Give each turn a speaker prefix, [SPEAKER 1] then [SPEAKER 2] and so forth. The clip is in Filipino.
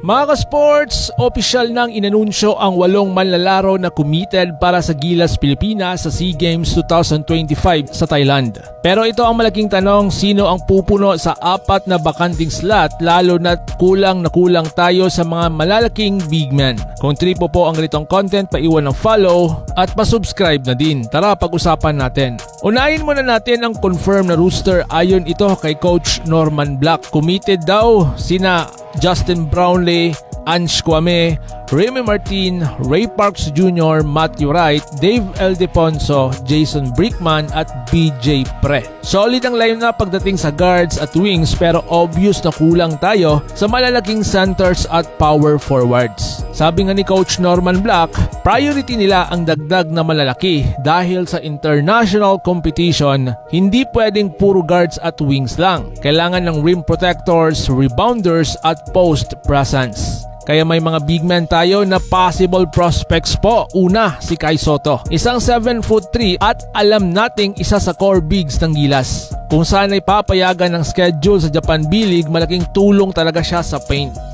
[SPEAKER 1] Mga ka-sports, opisyal nang inanunsyo ang walong manlalaro na committed para sa Gilas Pilipinas sa SEA Games 2025 sa Thailand. Pero ito ang malaking tanong, sino ang pupuno sa apat na bakanting slot lalo na kulang na kulang tayo sa mga malalaking big men. Kung tripo po ang ganitong content, paiwan ng follow at pasubscribe na din. Tara, pag-usapan natin. Unahin muna natin ang confirm na rooster ayon ito kay Coach Norman Black. Committed daw sina Justin Brownlee, Ange Kwame, Remy Martin, Ray Parks Jr., Matthew Wright, Dave Eldeponso, Jason Brickman at BJ Pre. Solid ang lineup pagdating sa guards at wings pero obvious na kulang tayo sa malalaking centers at power forwards. Sabi nga ni Coach Norman Black, priority nila ang dagdag na malalaki dahil sa international competition, hindi pwedeng puro guards at wings lang. Kailangan ng rim protectors, rebounders at post presence. Kaya may mga big men tayo na possible prospects po. Una, si Kai Soto. Isang 7 foot 3 at alam nating isa sa core bigs ng Gilas. Kung saan ay papayagan ng schedule sa Japan B-League, malaking tulong talaga siya sa paint.